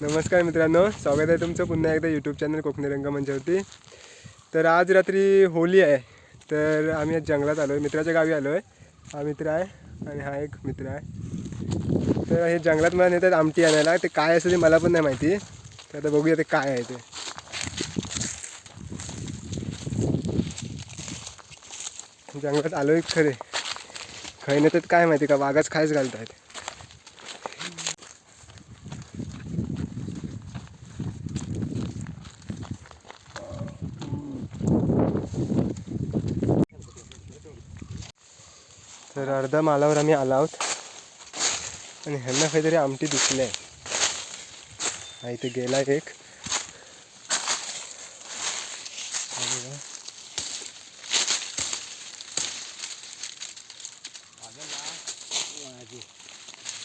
नमस्कार मित्रांनो स्वागत आहे तुमचं पुन्हा एकदा यूट्यूब चॅनल कोकणी रंगमंचावरती. तर आज रात्री होली आहे तर आम्ही आज जंगलात आलो आहे मित्राच्या गावी आलो आहे हा मित्र आहे आणि हा एक मित्र आहे. तर हे जंगलात मला नेतात आमटी आणायला ते काय असं ते मला पण नाही माहिती. तर आता बघूया ते काय आहे ते. जंगलात आलो आहे खरे खै नेतात काय माहिती का वाघाच खायच घालत आहेत तर अर्धा मालावर आम्ही आलो आहोत. आणि ह्यांना काहीतरी आमटी दिसली आहे. हा इथे गेला एक.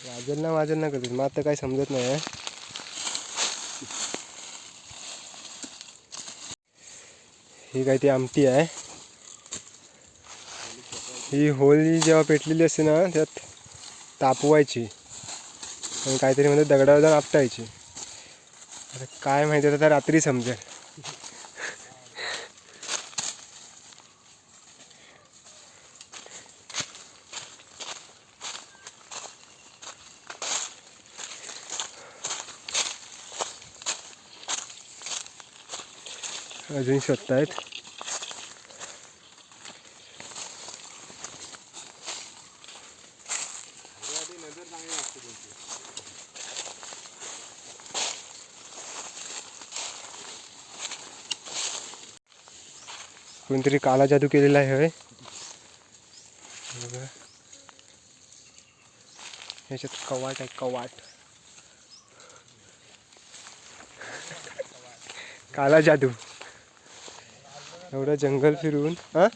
वाजल ना वाजल ना कधी मग आता काही समजत नाही आहे. ही काय ती आमटी आहे. ही होळी जेव्हा पेटलेली असते ना त्यात तापवायची. आणि काहीतरी म्हणजे दगडावर जाऊन आपटायची. आता काय माहिती आता रात्री समजेल. अजून शोधतायत. कोणतरी काला जादू केलेला आहे होय. बघा. ह्याच्यात कवाट आहे कवाट. काला जादू. एवढं जंगल फिरून हां?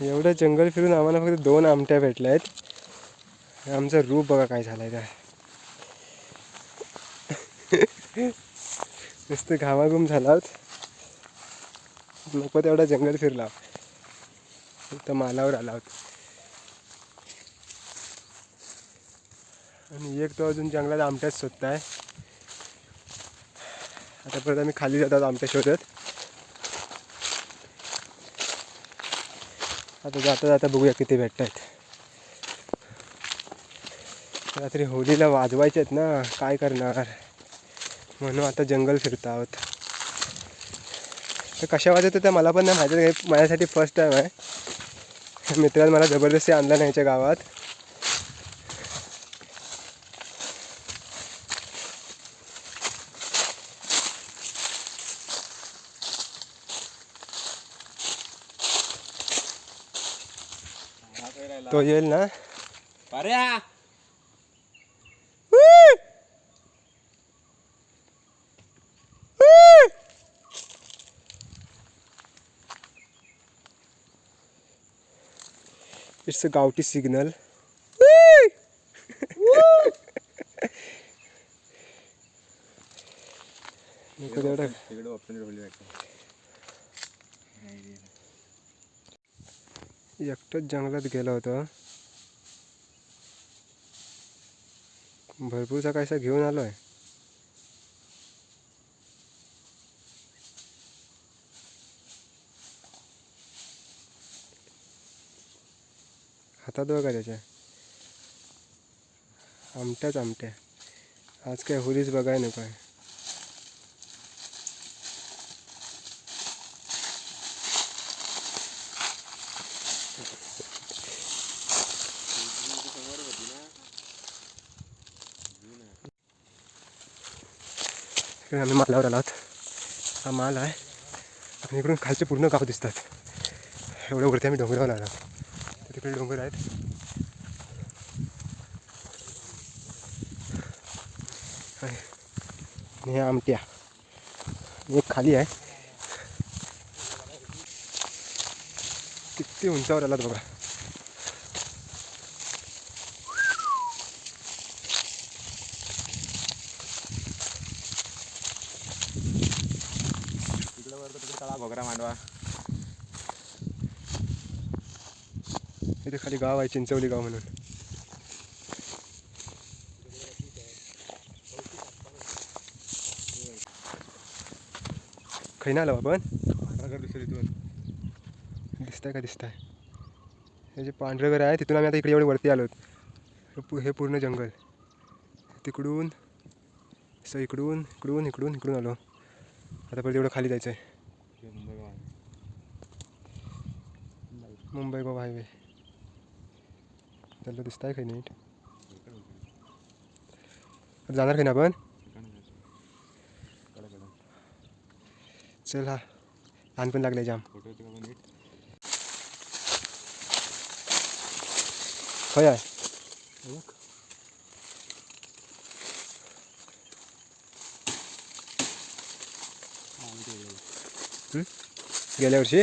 एवढं जंगल फिरून आम्हाला फक्त दोन आमट्या भेटल्या आहेत. आमचं रूप बघा काय झालंय काय. नुसतं घामाघूम झाला आहोत नको तेवढा जंगल फिरला तर मालावर आला आहोत आणि एक तो अजून जंगलात आमट्याच शोधताय. आता परत आम्ही खाली जातात आमट्या शोधत. आता जाता जाता बघूया किती भेटत आहेत रात्री होलीला वाजवायचे आहेत ना काय करणार? म्हणून आता जंगल फिरत आहोत. तर कशा वाजत होत्या मला पण नाही माहिती. माझ्यासाठी फर्स्ट टाईम आहे. मित्राने मला जबरदस्ती आणला नाही याच्या गावात. तो येईल ना? इट्स अ गावठी सिग्नल. एकटंच जंगलात गेलो होतो. भरपूरसा कायसा घेऊन आलो आहे हातात बघा त्याच्या आमट्याच आमट्या. आज काय होलीच बघाय नको आहे. इकडे आम्ही मालावर आलो आहोत. हा माल आहे. आणि इकडून खालचे पूर्ण गाव दिसतात. एवढं वरती आम्ही डोंगरावर आलो तिकडे डोंगर आहेत. आणि ह्या हे आमट्या. एक खाली आहे. किती उंचावर आलात बघा. तिकडं वर तिकडे तळा घोगरा मांडवा. इथे खाली गाव आहे चिंचवली गाव म्हणून. खैना आला आपण दिसत आहे का दिसत आहे हे जे पांढरगर आहे तिथून आम्ही आता इकडे एवढे वरती आलो हे पूर्ण जंगल. तिकडून इकडून इकडून इकडून इकडून आलो. आता परत एवढं खाली जायचं आहे मुंबई गोवा हायवे. त्याला दिसतंय काही नीट? जाणार काही ना आपण? चल हा. लहानपण लागलाय जाम. खय आहे. गेल्या वर्षी?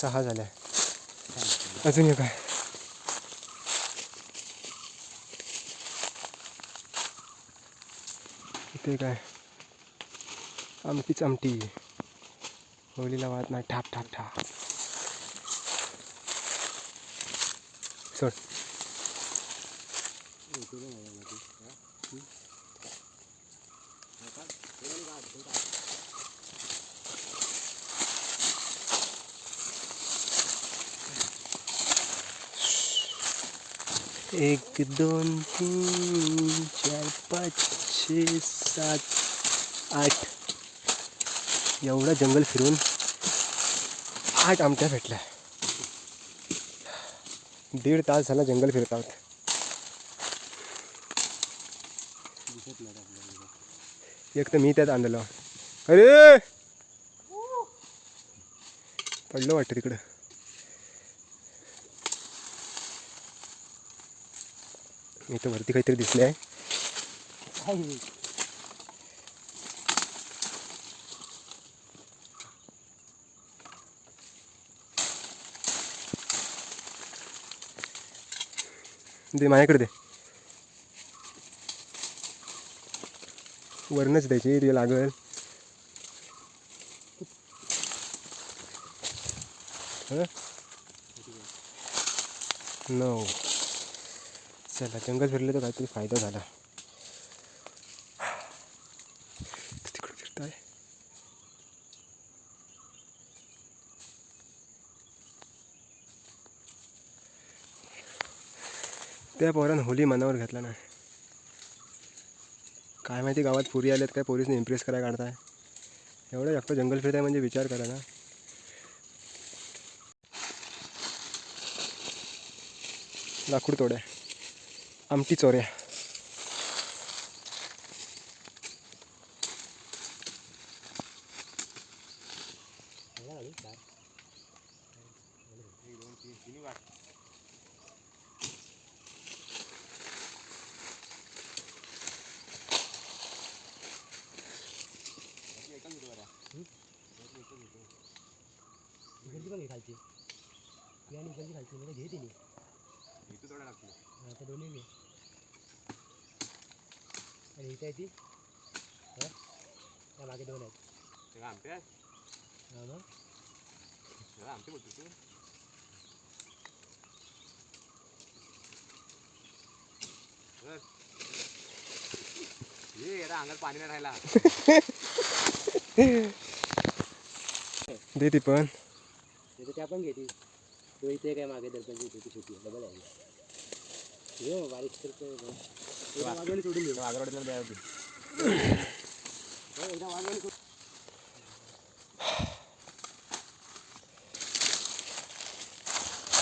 सहा झाल्या. अजून एक आहे. इथे काय आमटीच आमटी. होलीला वाहत नाही. ठाप ठाप ठाप सोड. एक दोन तीन चार पाच छे सात आठ. एवढं जंगल फिरून आठ आमट्या भेटल्या. दीड तास झाला जंगल फिरत आहोत एक तर मी त्यात आणलेलो अरे! पडलं वाटतं तिकडं. इथं वरती काहीतरी दिसले आहे दे माझ्याकडे दे. वरणच द्यायची ते लागल. नऊ. चला जंगल फिरलं तर काहीतरी फायदा झाला. तिकडे फिरताय. त्या पोरानं होली मनावर घेतला नाही काय माहिती गावात पुरी आल्यात काय पोलिसने इम्प्रेस करायला काढताय. एवढं जास्त जंगल फिरताय म्हणजे विचार करा ना. लाकूड तोड्या आमटी चोऱ्या घे खालची. आणि इकडची खालची म्हणजे घे तिने. इथं थोडं लागतं. आता दोन्ही घे. आणि इथे आहे ती. हा? त्या मागे दोन आहेत. आमटे आहे. मग त्याला आमटे बोलतो तू. ये अंगात पाणी नाही राहिला. दे ती पण. त्या पण घेते तो इथे काय मागे दर्पणची इथे ती छोटी डबल आहे. हे बारीक करतोय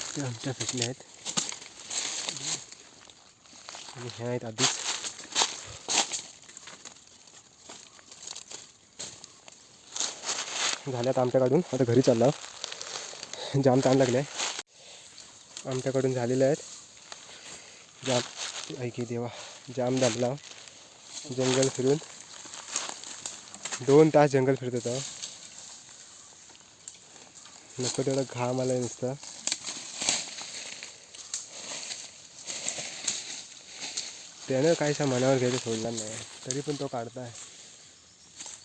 ते आमच्या भेटल्या आहेत. आणि ह्या आहेत आधीच. झाल्यात आमच्याकडून. आता घरी चालला जाम ताण लागले आमच्याकडून झालेले आहेत. जाम. ऐकी देवा. जाम दाबला. जंगल फिरून. दोन तास जंगल फिरत होता. नको तेवढा घाम आला नुसता. त्यानं काहीसा मनावर घ्यायचं सोडला नाही. तरी पण तो काढताय.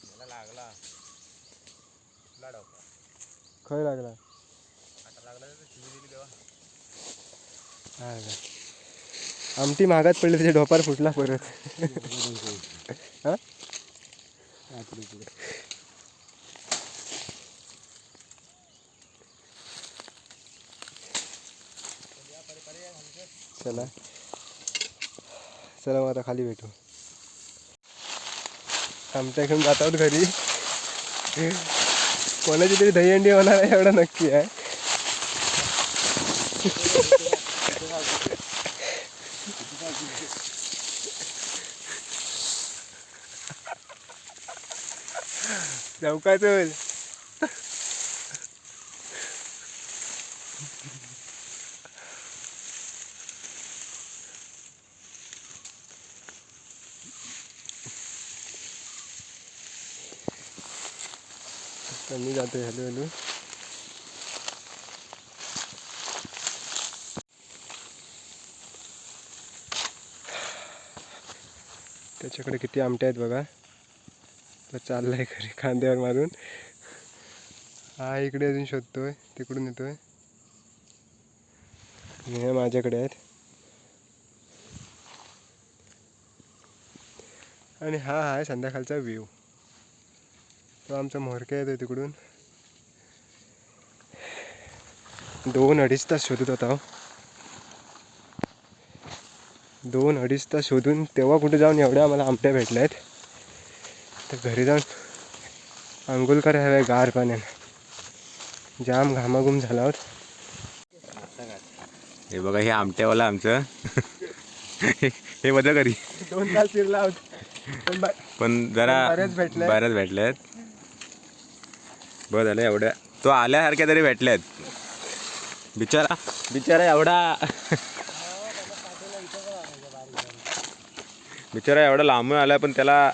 मला लागला. खय लागला. आता लागला तर शिवी दिली तेव्हा हा का आमटी महागात पडली त्याच्या ढोपार फुटला परत. चला. चला मग आता खाली भेटू. आमच्या घेऊन जात आहोत घरी. कोणाची तरी दहीहंडी होणार आहे एवढं नक्की आहे. चौकाचं कमी जातो हॅलो हॅलो त्याच्याकडे किती आमटे आहेत बघा. तो चाललाय घरी खांद्यावर मारून. हा इकडे अजून शोधतोय तिकडून येतोय. हे माझ्याकडे आहेत. आणि हा आहे संध्याकाळचा व्ह्यू. तो आमचा मोरक्या येतोय तिकडून. दोन अडीच तास शोधत होता हो. दोन अडीच तास शोधून तेव्हा कुठे जाऊन एवढ्या आम्हाला आमट्या भेटल्या आहेत तर घरी जाऊन आंघोळ करायला हव्या गार पाण्यानं. जाम घामाघूम झाला आहोत हे बघा हे आमट्यावाला आमचं. हे बदल करी दोन तास फिरला पण जरा. बऱ्याच भेटल्यात. बरं झालं एवढ्या. तो आल्यासारख्या तरी भेटल्यात. बिचारा बिचारा एवढा बिचारा एवढा लांबून आला पण त्याला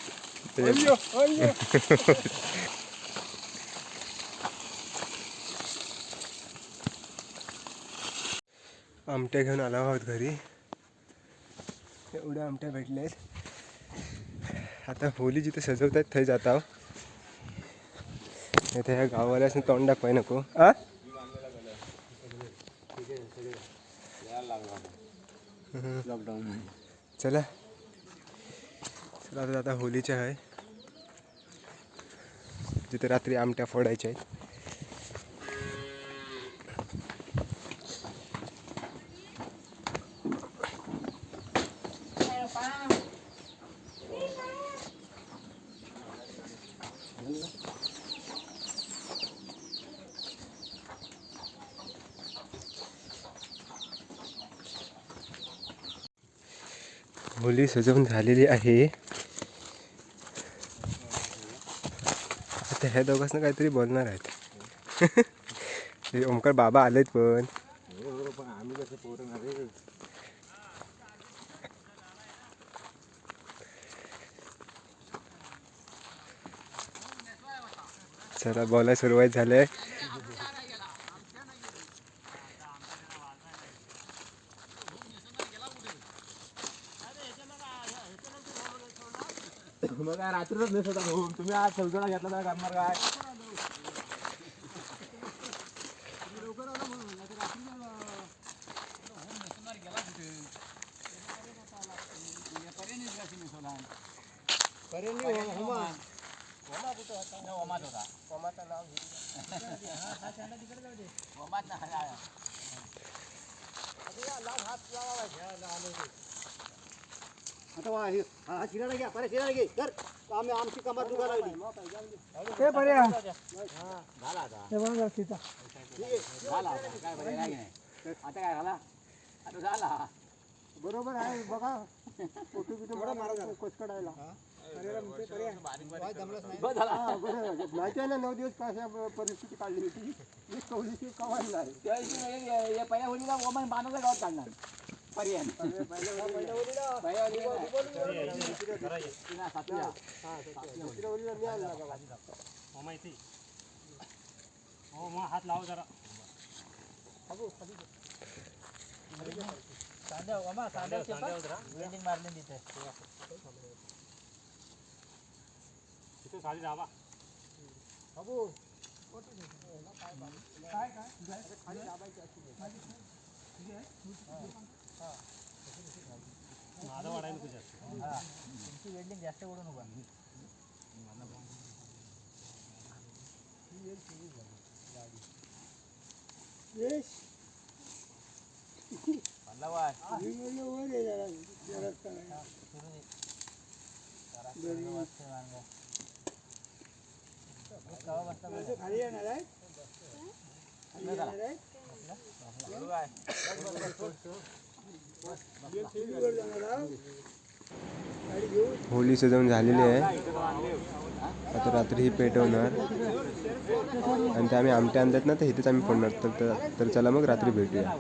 अय्यो, अय्यो. आमट्या घेऊन आलो आहोत घरी. एवढ्या आमट्या भेटल्या आहेत आता होली जिथे सजवत आहेत थंय जात आहो इथे ह्या गाववाल्यासनी तोंड दाखवाय नको. आ? लॉकडाऊन चला. चला आता आता होलीच्या आहे. जिथे रात्री आमट्या फोडायच्या आहेत. मुली सजवून झालेली आहे. आता ह्या दोघांना काहीतरी बोलणार आहेत. हे ओमकार बाबा आलेत पण. पण आम्ही कसं पोरणार रे चला बोलायला सुरुवात झाली. आहे काय रात्रीच नसत हो तुम्ही आज सौजोडा घेतला तर करणार काय? हो, हो, हो. आता वा, हे- हा हा, शिरा घ्या परे शिरा घे कर. आम्ही आमची कमार दुखा लागली. ते पर्या झाला आता ते बघा सीता. झाला आता. काय पर्याय नाही आहे. आता काय झाला? आता झाला. बरोबर आहे. बघा. फोटो बिटो मारा कोचकडायला. बस झाला. माहिती आहे ना नऊ दिवस कशा परिस्थिती काढली होती. कवलीची कवायला नाही त्या पर्याय माहिती हो मग हात लावा जरा होळीला ओमान बाणाचा गावात काढणार पर्याय नाही. पहिल्या होळीला माझं वाढायला सातव्या. जास्त ओलीला मी आणला गावात. हात लाव जरा खाली येणार आहे वाढायला होली सजवून झालेली आहे. आता रात्री ही पेटवणार आणि ते आम्ही आमट्या आणतात ना तर इथेच आम्ही फोडणार. तर तर- तर चला मग रात्री भेटूया.